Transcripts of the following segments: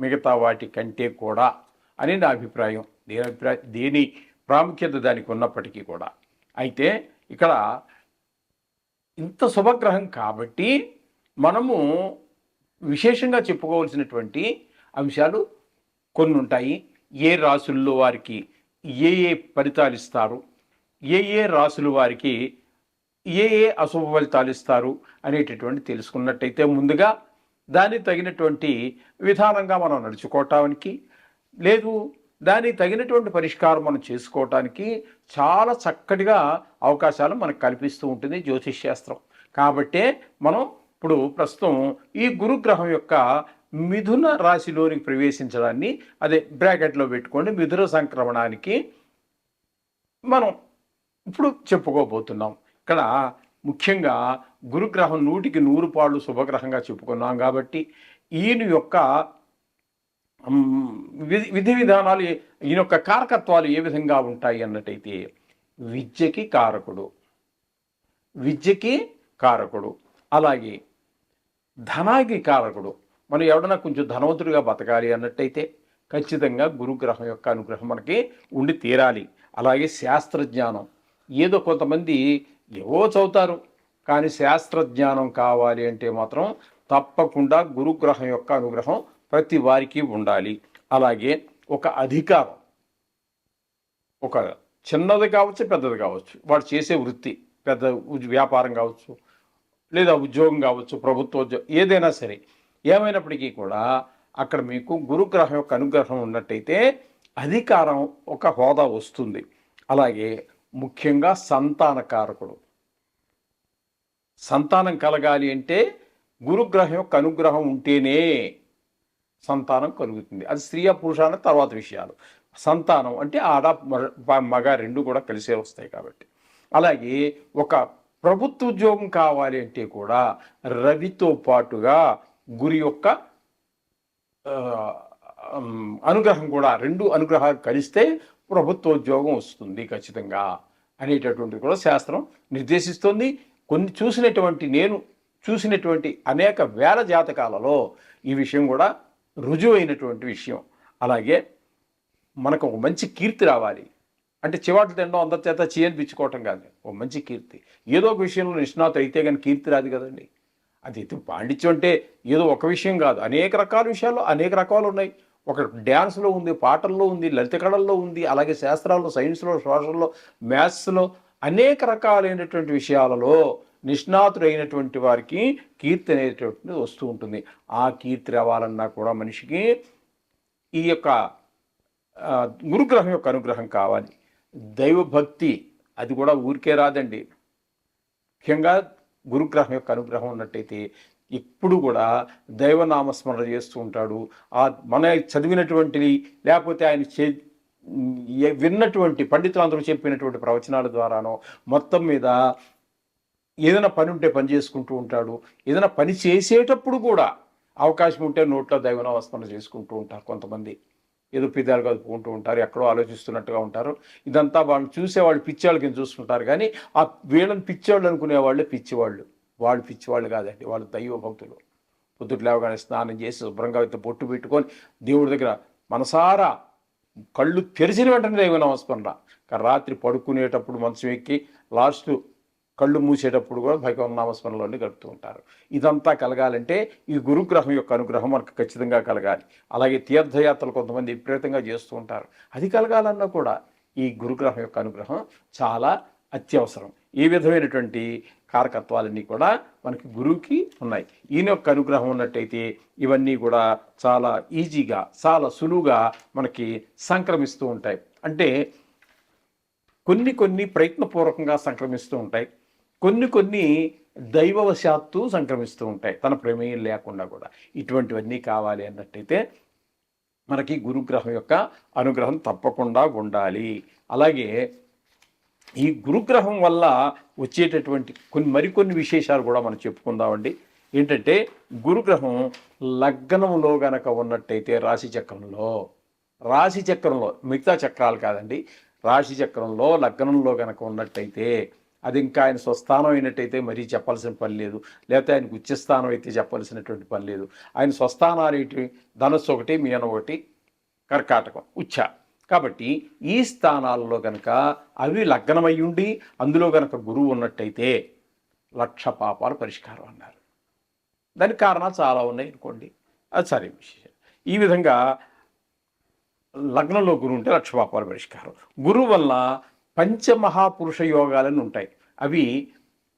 మిగతా వాటి కంటే కూడా అని నా అభిప్రాయం. దేని అభిప్రాయం దేని ప్రాముఖ్యత దానికి ఉన్నప్పటికీ కూడా. అయితే ఇక్కడ ఇంత శుభగ్రహం కాబట్టి మనము విశేషంగా చెప్పుకోవాల్సినటువంటి అంశాలు కొన్ని ఉంటాయి. ఏ రాసుల్లో వారికి ఏ ఏ ఫలితాలు ఇస్తారు? ఏ ఏ రాసులు వారికి ఏ ఏ అశుభ ఫలితాలు ఇస్తారు అనేటటువంటి తెలుసుకున్నట్టయితే ముందుగా దానికి తగినటువంటి విధానంగా మనం నడుచుకోవటానికి లేదు దానికి తగినటువంటి పరిష్కారం మనం చేసుకోవటానికి చాలా చక్కటిగా అవకాశాలు మనకు కల్పిస్తూ ఉంటుంది జ్యోతిష్ శాస్త్రం. కాబట్టే మనం ఇప్పుడు ప్రస్తుతం ఈ గురుగ్రహం యొక్క మిథున రాశిలోనికి ప్రవేశించడాన్ని అదే బ్రాకెట్లో పెట్టుకోండి మిథున సంక్రమణానికి మనం ఇప్పుడు చెప్పుకోబోతున్నాం. ఇక్కడ ముఖ్యంగా గురుగ్రహం నూటికి నూరు పాళ్ళు శుభగ్రహంగా చెప్పుకున్నాం కాబట్టి ఈయన యొక్క విధి విధి విధానాలు ఈయన యొక్క కారకత్వాలు ఏ విధంగా ఉంటాయి అన్నట్టయితే విద్యకి కారకుడు. విద్యకి కారకుడు. అలాగే ధనానికి కారకుడు. మనం ఎవడన్నా కొంచెం ధనవంతుడిగా బతకాలి అన్నట్టయితే ఖచ్చితంగా గురుగ్రహం యొక్క అనుగ్రహం మనకి ఉండి తీరాలి. అలాగే శాస్త్రజ్ఞానం. ఏదో కొంతమంది ఏవో చదువుతారు. కానీ శాస్త్రజ్ఞానం కావాలి అంటే మాత్రం తప్పకుండా గురుగ్రహం యొక్క అనుగ్రహం ప్రతి వారికి ఉండాలి. అలాగే ఒక అధికారం. ఒక చిన్నది కావచ్చు పెద్దది కావచ్చు. వాడు చేసే వృత్తి పెద్ద వ్యాపారం కావచ్చు లేదా ఉద్యోగం కావచ్చు ప్రభుత్వ ఉద్యోగం ఏదైనా సరే ఏమైనప్పటికీ కూడా అక్కడ మీకు గురుగ్రహం యొక్క అనుగ్రహం ఉన్నట్టయితే అధికారం ఒక హోదా వస్తుంది. అలాగే ముఖ్యంగా సంతానకారకుడు. సంతానం కలగాలి అంటే గురుగ్రహం యొక్క అనుగ్రహం ఉంటేనే సంతానం కలుగుతుంది. అది స్త్రీ పురుష అన్న తర్వాత విషయాలు. సంతానం అంటే ఆడ మగ- మగ రెండు కూడా కలిసే వస్తాయి కాబట్టి. అలాగే ఒక ప్రభుత్వ ఉద్యోగం కావాలి అంటే కూడా రవితో పాటుగా గురి యొక్క అనుగ్రహం కూడా రెండు అనుగ్రహాలు కలిస్తే ప్రభుత్వ ఉద్యోగం వస్తుంది ఖచ్చితంగా అనేటటువంటి కూడా శాస్త్రం నిర్దేశిస్తుంది. కొన్ని చూసినటువంటి నేను చూసినటువంటి అనేక వేల జాతకాలలో ఈ విషయం కూడా రుజువైనటువంటి విషయం. అలాగే మనకు ఒక మంచి కీర్తి రావాలి. అంటే చివాట్లు తినడం అందరి చేత చేయనిపించుకోవటం కాదు. ఒక మంచి కీర్తి. ఏదో ఒక విషయంలో నిష్ణాత అయితే కానీ కీర్తి రాదు కదండి. అది పాండిత్యం అంటే ఏదో ఒక విషయం కాదు. అనేక రకాల విషయాల్లో అనేక రకాలు ఉన్నాయి. ఒక డ్యాన్స్లో ఉంది పాటల్లో ఉంది లలిత కళల్లో ఉంది అలాగే శాస్త్రాల్లో సైన్స్లో సోషల్లో మ్యాథ్స్లో అనేక రకాలైనటువంటి విషయాలలో నిష్ణాతుడైనటువంటి వారికి కీర్తి అనేటటువంటిది వస్తూ ఉంటుంది. ఆ కీర్తి రావాలన్నా కూడా మనిషికి ఈ యొక్క గురుగ్రహం యొక్క అనుగ్రహం కావాలి. దైవభక్తి అది కూడా ఊరికే రాదండి. ముఖ్యంగా గురుగ్రహం యొక్క అనుగ్రహం ఉన్నట్టయితే ఎప్పుడు కూడా దైవనామస్మరణ చేస్తూ ఉంటాడు. ఆ మన చదివినటువంటివి లేకపోతే ఆయన చే విన్నటువంటి పండితులందరూ చెప్పినటువంటి ప్రవచనాల ద్వారానో మొత్తం మీద ఏదైనా పని ఉంటే పని చేసుకుంటూ ఉంటాడు. ఏదైనా పని చేసేటప్పుడు కూడా అవకాశం ఉంటే నోట్లో దైవనావస్మరణ చేసుకుంటూ ఉంటారు కొంతమంది. ఏదో పిదాలు కదుపుకుంటూ ఉంటారు ఎక్కడో ఆలోచిస్తున్నట్టుగా ఉంటారు. ఇదంతా వాళ్ళు చూసేవాళ్ళు పిచ్చేవాళ్ళ కింద చూస్తుంటారు కానీ ఆ వీళ్ళని పిచ్చేవాళ్ళు అనుకునేవాళ్ళే పిచ్చివాళ్ళు. వాళ్ళు పిచ్చివాళ్ళు కాదండి వాళ్ళు దైవ భక్తులు. పొద్దుట లేవగానే స్నానం చేసి శుభ్రంగా పొట్టు బొట్టు పెట్టుకొని దేవుడి దగ్గర మనసారా కళ్ళు తెరిచిన వెంటనే దైవ నమస్మరణ కానీ రాత్రి పడుకునేటప్పుడు మంచం ఎక్కి లాస్ట్ కళ్ళు మూసేటప్పుడు కూడా భగవన్ నామస్మరణలోనే గడుపుతూ ఉంటారు. ఇదంతా కలగాలంటే ఈ గురుగ్రహం యొక్క అనుగ్రహం మనకు ఖచ్చితంగా కలగాలి. అలాగే తీర్థయాత్రలు కొంతమంది విపరీతంగా చేస్తూ ఉంటారు. అది కలగాలన్నా కూడా ఈ గురుగ్రహం యొక్క అనుగ్రహం చాలా అత్యవసరం. ఈ విధమైనటువంటి కారకత్వాలన్నీ కూడా మనకి గురువుకి ఉన్నాయి. ఈయన యొక్క అనుగ్రహం ఉన్నట్టయితే ఇవన్నీ కూడా చాలా ఈజీగా చాలా సులువుగా మనకి సంక్రమిస్తూ ఉంటాయి. అంటే కొన్ని కొన్ని ప్రయత్నపూర్వకంగా సంక్రమిస్తూ ఉంటాయి. కొన్ని కొన్ని దైవవశాత్తు సంక్రమిస్తూ ఉంటాయి. తన ప్రమేయం లేకుండా కూడా. ఇటువంటివన్నీ కావాలి అన్నట్టయితే మనకి గురుగ్రహం యొక్క అనుగ్రహం తప్పకుండా ఉండాలి. అలాగే ఈ గురుగ్రహం వల్ల వచ్చేటటువంటి కొన్ని మరికొన్ని విశేషాలు కూడా మనం చెప్పుకుందామండి. ఏంటంటే గురుగ్రహం లగ్నంలో గనక ఉన్నట్టయితే రాశి చక్రంలో రాశి చక్రంలో మిగతా చక్రాలు కాదండి. రాశి చక్రంలో లగ్నంలో గనక ఉన్నట్టయితే అది ఇంకా ఆయన స్వస్థానం అయినట్టయితే మరీ చెప్పాల్సిన పని లేదు. లేకపోతే ఆయనకు ఉచ్చస్థానం అయితే చెప్పాల్సినటువంటి పని లేదు. ఆయన స్వస్థానాలు ఏంటి? ధనస్సు ఒకటి మీన ఒకటి కర్కాటకం ఉచ్చ. కాబట్టి ఈ స్థానాల్లో కనుక అవి లగ్నమై ఉండి అందులో కనుక గురువు ఉన్నట్టయితే లక్ష పాపాలు పరిష్కారం అన్నారు. దానికి కారణాలు చాలా ఉన్నాయి అనుకోండి. అది సరే విశేషం. ఈ విధంగా లగ్నంలో గురువు ఉంటే లక్ష పాపాలు పరిష్కారం. గురువు వల్ల పంచమహాపురుష యోగాలని ఉంటాయి. అవి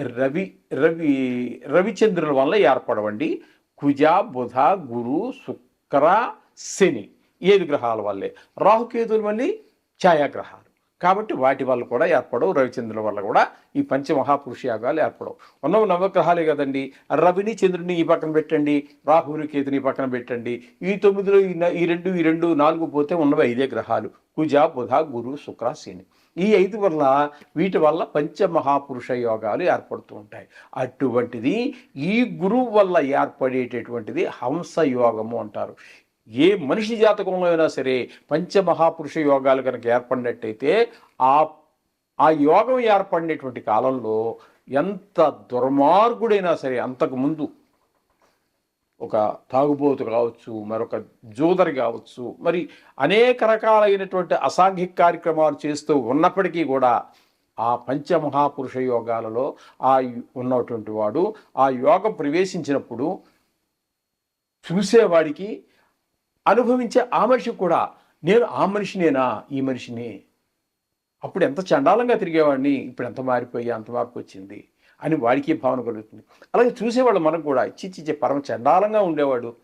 రవి రవి రవిచంద్రుల వల్ల ఏర్పడవండి. కుజ బుధ గురు శుక్ర శని. ఏడు గ్రహాల వల్లే? రాహుకేతులు మళ్ళీ ఛాయాగ్రహాలు. కాబట్టి వాటి వల్ల కూడా ఏర్పడవు రవిచంద్రుల వల్ల కూడా ఈ పంచమహాపురుష యాగాలు ఏర్పడవు. ఉన్న నవగ్రహాలే కదండి. రవిని చంద్రుని ఈ పక్కన పెట్టండి రాహుని కేతుని పక్కన పెట్టండి. ఈ తొమ్మిదిలో ఈ ఈ రెండు ఈ రెండు నాలుగు పోతే ఉన్నవి ఐదే గ్రహాలు. కుజ బుధ గురు శుక్ర శని. ఈ ఐదు వల్ల వీటి వల్ల పంచమహాపురుష యోగాలు ఏర్పడుతూ ఉంటాయి. అటువంటిది ఈ గురువు వల్ల ఏర్పడేటటువంటిది హంస యోగము అంటారు. ఏ మనిషి జాతకంలో అయినా సరే పంచమహాపురుష యోగాలు కనుక ఏర్పడినట్టయితే ఆ ఆ యోగం ఏర్పడినటువంటి కాలంలో ఎంత దుర్మార్గుడైనా సరే అంతకు ముందు ఒక తాగుబోతు కావచ్చు మరొక జూదరి కావచ్చు మరి అనేక రకాలైనటువంటి అసాంఘిక కార్యక్రమాలు చేస్తూ ఉన్నప్పటికీ కూడా ఆ పంచమహాపురుష యోగాలలో ఆ ఉన్నటువంటి వాడు ఆ యోగం ప్రవేశించినప్పుడు చూసేవాడికి అనుభవించే ఆ మనిషి కూడా నేను ఆ మనిషినేనా? ఈ మనిషిని? అప్పుడు ఎంత చండాలంగా తిరిగేవాడిని ఇప్పుడు ఎంత మారిపోయి? అంత మార్పు వచ్చింది? అని వాడికి భావన కలుగుతుంది. అలాగే చూసేవాళ్ళు మనకు కూడా చిచ్చి పరమ చండాలంగా ఉండేవాడు.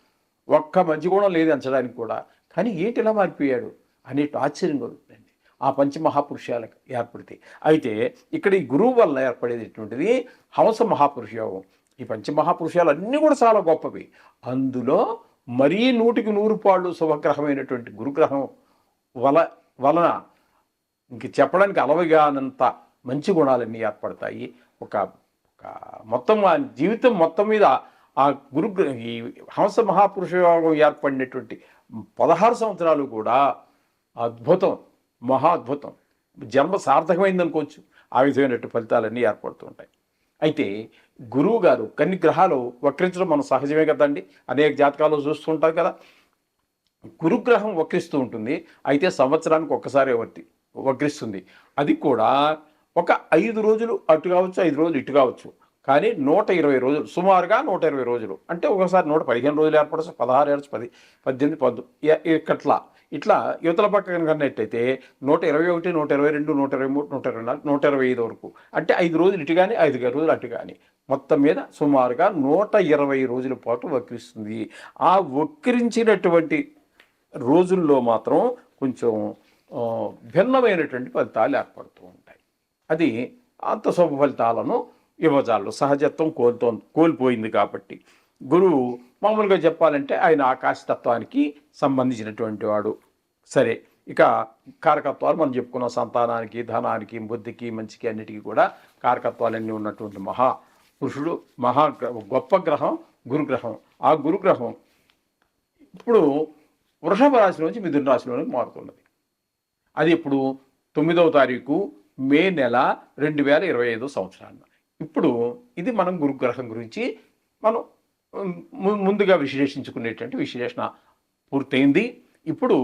ఒక్క మంచి గుణం లేదు అంచడానికి కూడా. కానీ ఏంటి ఇలా మారిపోయాడు? అనేటి ఆశ్చర్యం కలుగుతుందండి. ఆ పంచమహాపురుషాలకు ఏర్పడితే. అయితే ఇక్కడ ఈ గురువు వల్ల ఏర్పడేటటువంటిది హంస మహాపురుష యోగం ఈ పంచమహాపురుషాలు అన్నీ కూడా చాలా గొప్పవి. అందులో మరీ నూటికి నూరు పాళ్ళు శుభగ్రహమైనటువంటి గురుగ్రహం వల వలన ఇంక చెప్పడానికి అలవగానంత మంచి గుణాలన్నీ ఏర్పడతాయి? ఒక ఒక మొత్తం ఆ జీవితం మొత్తం మీద ఆ గురు ఈ హంస మహాపురుష యోగం ఏర్పడినటువంటి పదహారు సంవత్సరాలు కూడా అద్భుతం మహా అద్భుతం. జన్మ సార్థకమైంది అనుకోవచ్చు ఆ విధమైనటువంటి ఫలితాలన్నీ ఏర్పడుతూ ఉంటాయి. అయితే గురువు గారు కొన్ని గ్రహాలు వక్రించడం మనం సహజమే కదండి. అనేక జాతకాలు చూస్తుంటాం కదా. గురుగ్రహం వక్రిస్తూ ఉంటుంది. అయితే సంవత్సరానికి ఒక్కసారి వర్తి వక్రిస్తుంది. అది కూడా ఒక ఐదు రోజులు అటు కావచ్చు ఐదు రోజులు ఇటు కావచ్చు. కానీ నూట ఇరవై రోజులు సుమారుగా నూట ఇరవై రోజులు. అంటే ఒకసారి నూట పదిహేను రోజులు ఏర్పడచ్చు పదహారు ఏర్చు పది పద్దెనిమిది పద్దు ఇట్లా ఇట్లా యువతల పక్కన కన్నట్టయితే నూట ఇరవై ఒకటి నూట ఇరవై రెండు నూట ఇరవై మూడు నూట ఇరవై నాలుగు నూట ఇరవై ఐదు వరకు. అంటే ఐదు రోజులు ఇటు కానీ ఐదు రోజులు అటు కానీ మొత్తం మీద సుమారుగా నూట ఇరవై రోజుల పాటు వక్రిస్తుంది. ఆ వక్రించినటువంటి రోజుల్లో మాత్రం కొంచెం భిన్నమైనటువంటి ఫలితాలు ఏర్పడుతూ ఉంటాయి. అది అంత శుభ ఫలితాలను ఇవ్వజాలు సహజత్వం కోల్తో కోల్పోయింది కాబట్టి. గురువు మామూలుగా చెప్పాలంటే ఆయన ఆకాశతత్వానికి సంబంధించినటువంటి వాడు. సరే ఇక కారకత్వాలు మనం చెప్పుకున్న. సంతానానికి ధనానికి బుద్ధికి మంచికి అన్నిటికీ కూడా కారకత్వాలన్నీ ఉన్నటువంటి మహా పురుషుడు మహా గొప్ప గ్రహం గురుగ్రహం. ఆ గురుగ్రహం ఇప్పుడు వృషభ రాశిలోంచి మిథున రాశిలోనికి మారుతున్నది. అది ఇప్పుడు తొమ్మిదవ తారీఖు మే నెల రెండు వేల ఇరవై ఐదో సంవత్సరాన్ని ఇప్పుడు ఇది మనం గురుగ్రహం గురించి మనం ముందుగా విశ్లేషించుకునేటువంటి విశ్లేషణ పూర్తయింది. ఇప్పుడు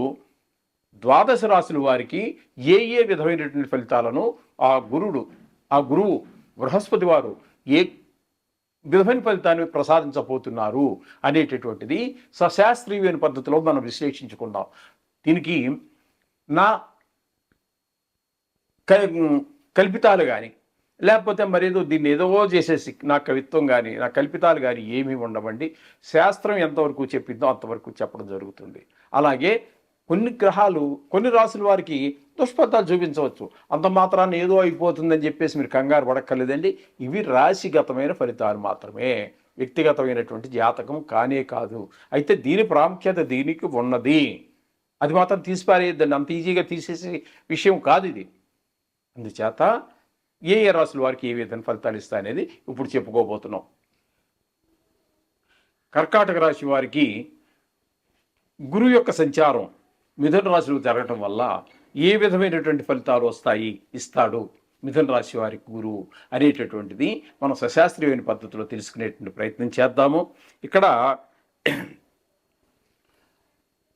ద్వాదశ రాశుల వారికి ఏ ఏ విధమైనటువంటి ఫలితాలను ఆ గురుడు ఆ గురువు బృహస్పతి వారు ఏ విధమైన ఫలితాన్ని ప్రసాదించబోతున్నారు అనేటటువంటిది సశాస్త్రీయమైన పద్ధతిలో మనం విశ్లేషించుకుందాం. దీనికి నా కల్పితాలు కానీ లేకపోతే మరేదో దీన్ని ఏదో చేసేసి నా కవిత్వం కానీ నా కల్పితాలు కానీ ఏమీ ఉండవండి. శాస్త్రం ఎంతవరకు చెప్పిందో అంతవరకు చెప్పడం జరుగుతుంది. అలాగే కొన్ని గ్రహాలు కొన్ని రాసుల వారికి దుష్ఫలితాలు చూపించవచ్చు. అంత మాత్రాన్ని ఏదో అయిపోతుందని చెప్పేసి మీరు కంగారు పడక్కర్లేదండి. ఇవి రాశిగతమైన ఫలితాలు మాత్రమే. వ్యక్తిగతమైనటువంటి జాతకం కానే కాదు. అయితే దీని ప్రాముఖ్యత దీనికి ఉన్నది. అది మాత్రం తీసిపారేయద్దండి. అంత ఈజీగా తీసేసే విషయం కాదు ఇది. అందుచేత ఏ ఏ రాసుల వారికి ఏ విధంగా ఫలితాలు ఇస్తాయనేది ఇప్పుడు చెప్పుకోబోతున్నాం. కర్కాటక రాశి వారికి గురువు యొక్క సంచారం మిథున రాశిలో జరగటం వల్ల ఏ విధమైనటువంటి ఫలితాలు వస్తాయి? ఇస్తాడు మిథున రాశి వారి గురువు అనేటటువంటిది మనం సశాస్త్రీయమైన పద్ధతిలో తెలుసుకునేటువంటి ప్రయత్నం చేద్దాము. ఇక్కడ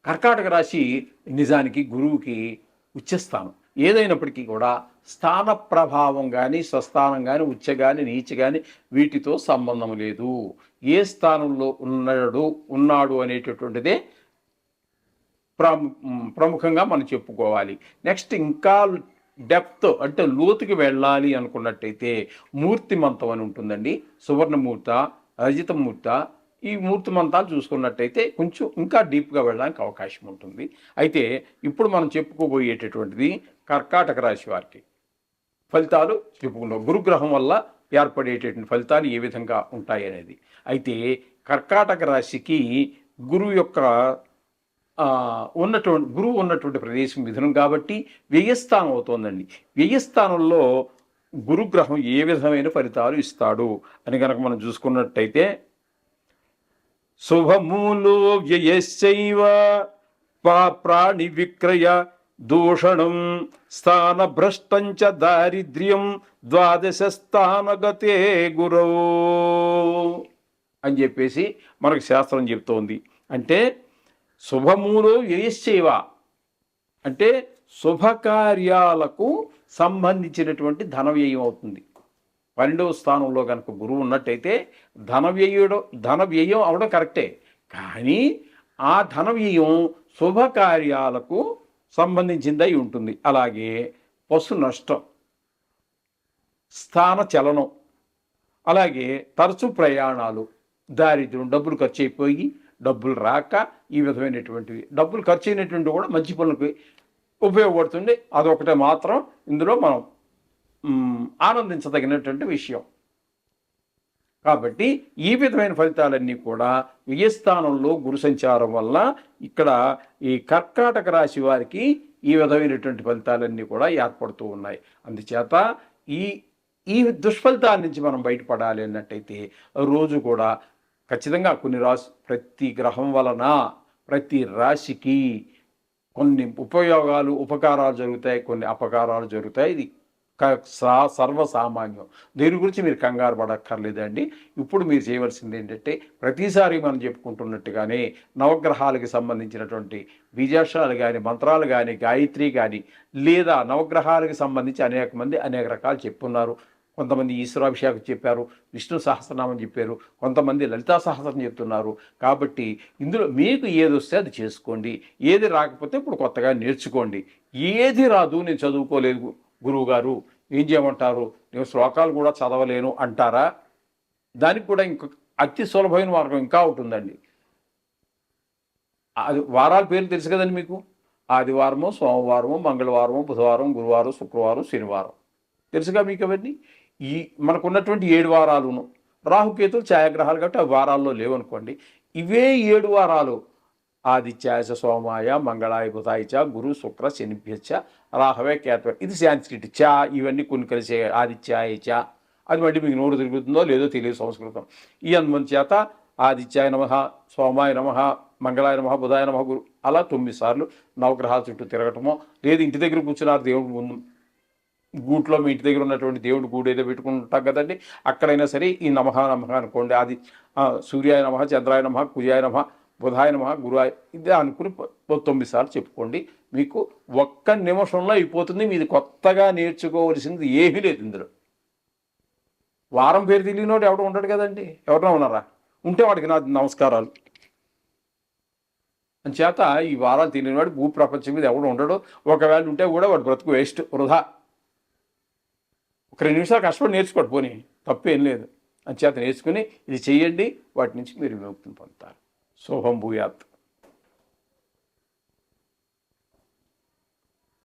కర్కాటక రాశి నిజానికి గురువుకి ఉచ్చస్థానం. ఏదైనప్పటికీ కూడా స్థాన ప్రభావం కానీ స్వస్థానం కానీ ఉచ్చ కానీ నీచ కానీ వీటితో సంబంధం లేదు. ఏ స్థానంలో ఉన్నాడు ఉన్నాడు అనేటటువంటిదే ప్రముఖంగా మనం చెప్పుకోవాలి. నెక్స్ట్ ఇంకా డెప్త్ అంటే లోతుకి వెళ్ళాలి అనుకున్నట్టయితే మూర్తిమంతం అని ఉంటుందండి. సువర్ణమూర్త రజితమూర్త ఈ మూర్తిమంతాలు చూసుకున్నట్టయితే కొంచెం ఇంకా డీప్గా వెళ్ళడానికి అవకాశం ఉంటుంది. అయితే ఇప్పుడు మనం చెప్పుకోబోయేటటువంటిది కర్కాటక రాశి వారికి. ఫలితాలు చెప్పుకున్నాం గురుగ్రహం వల్ల ఏర్పడేటటువంటి ఫలితాలు ఏ విధంగా ఉంటాయి అనేది అయితే కర్కాటక రాశికి గురువు యొక్క ఉన్నటువంటి గురువు ఉన్నటువంటి ప్రదేశం మిథునం కాబట్టి వ్యయస్థానం అవుతోందండి. వ్యయస్థానంలో గురుగ్రహం ఏ విధమైన ఫలితాలు ఇస్తాడు అని కనుక మనం చూసుకున్నట్టయితే శుభమూలో వ్యయశైవ ప్రాణి విక్రయ దూషణం స్థానభ్రష్టంచ దారిద్ర్యం ద్వాదశ స్థానగతే గురో అని చెప్పేసి మనకు శాస్త్రం చెప్తోంది. అంటే శుభమూలో వ్యయశ్చేవ అంటే శుభకార్యాలకు సంబంధించినటువంటి ధన వ్యయం అవుతుంది. పన్నెండవ స్థానంలో కనుక గురువు ఉన్నట్టయితే ధన వ్యయుడు ధన వ్యయం అవడం కరెక్టే. కానీ ఆ ధన వ్యయం శుభకార్యాలకు సంబంధించిందై ఉంటుంది. అలాగే పశు నష్టం స్థాన చలనం అలాగే తరచు ప్రయాణాలు దారిద్ర్యం డబ్బులు ఖర్చు అయిపోయి డబ్బులు రాక ఈ విధమైనటువంటివి. డబ్బులు ఖర్చు అయినటువంటి కూడా మంచి పనులకి ఉపయోగపడుతుంది. అదొకటే మాత్రం ఇందులో మనం ఆనందించదగినటువంటి విషయం. కాబట్టి ఈ విధమైన ఫలితాలన్నీ కూడా వ్యయస్థానంలో గురు సంచారం వల్ల ఇక్కడ ఈ కర్కాటక రాశి వారికి ఈ విధమైనటువంటి ఫలితాలన్నీ కూడా ఏర్పడుతూ ఉన్నాయి. అందుచేత ఈ ఈ దుష్ఫలితాల నుంచి మనం బయటపడాలి అన్నట్టయితే రోజు కూడా ఖచ్చితంగా కొన్ని రాశి ప్రతి గ్రహం వలన ప్రతి రాశికి కొన్ని ఉపయోగాలు ఉపకారాలు జరుగుతాయి కొన్ని అపకారాలు జరుగుతాయి. ఇది క- సా- సర్వసామాన్యం. దీని గురించి మీరు కంగారు పడక్కర్లేదండి. ఇప్పుడు మీరు చేయవలసింది ఏంటంటే ప్రతిసారి మనం చెప్పుకుంటున్నట్టుగానే నవగ్రహాలకి సంబంధించినటువంటి బీజాక్షరాలు కానీ మంత్రాలు కానీ గాయత్రి కానీ లేదా నవగ్రహాలకు సంబంధించి అనేక మంది అనేక రకాలు చెప్పున్నారు. కొంతమంది ఈశ్వరాభిషేకం చెప్పారు విష్ణు సహస్రనామం చెప్పారు కొంతమంది లలితా సహస్రం చెప్తున్నారు. కాబట్టి ఇందులో మీకు ఏది వస్తే అది చేసుకోండి. ఏది రాకపోతే ఇప్పుడు కొత్తగా నేర్చుకోండి. ఏది రాదు నేను చదువుకోలేదు గురువు గారు ఏం చేయమంటారు? నేను శ్లోకాలు కూడా చదవలేను అంటారా? దానికి కూడా ఇంక అతి సులభమైన మార్గం ఇంకా ఉంటుందండి అది వారాల పేరు తెలుసు కదండి మీకు? ఆదివారము సోమవారము మంగళవారము బుధవారం గురువారం శుక్రవారం శనివారం. తెలుసుగా మీకు అవన్నీ? ఈ మనకున్నటువంటి ఏడు వారాలును. రాహుకేతులు ఛాయాగ్రహాలు కాబట్టి ఆ వారాల్లో లేవనుకోండి. ఇవే ఏడు వారాలు. ఆదిత్యాయచ సోమాయ మంగళాయ బుధాయిచ చ గురు శుక్ర శనిభ్యచ రాహవే కేతవ. ఇది సాంస్క్రిట్ చ ఇవన్నీ కొన్ని కలిసే ఆదిత్యాయ చ. అది మళ్ళీ మీకు నోరు తిరుగుతుందో లేదో తెలియదు సంస్కృతం. ఈ అనుమతి చేత ఆదిత్యాయ నమ సోమాయ నమ మంగళాయ నమ బుధాయ నమ గురు. అలా తొమ్మిది సార్లు నవగ్రహాల చుట్టూ తిరగటమో లేదు ఇంటి దగ్గర కూర్చున్నారు దేవుడు ముందు గూట్లో మీ ఇంటి దగ్గర ఉన్నటువంటి దేవుడు గూడు ఏదో పెట్టుకుంటాం కదండి అక్కడైనా సరే ఈ నమహ నమహ అనుకోండి. అది సూర్యాయ నమ చంద్రాయ నమ కుజాయ నమ బుధాయ నమ గురువాయ ఇదే అనుకుని తొమ్మిది సార్లు చెప్పుకోండి. మీకు ఒక్క నిమిషంలో అయిపోతుంది మీది కొత్తగా నేర్చుకోవలసింది ఏమీ లేదు ఇందులో. వారం పేరు తెలియనోడు ఎవడు ఉండడు కదండి. ఎవరైనా ఉన్నారా? ఉంటే వాడికి నా నమస్కారాలు. అంచేత ఈ వారాలు తెలియనివాడు భూ ప్రపంచం మీద ఎవడు ఉండడు. ఒకవేళ ఉంటే కూడా వాడు బ్రతుకు వేస్ట్ వృధా. ఒక రెండు నిమిషాలు కష్టపడి నేర్చుకోడు. పోనీ తప్పేం లేదు. అంచేత నేర్చుకుని ఇది చేయండి వాటి నుంచి మీరు విముక్తిని పొందుతారు. శుభం భూయాత్.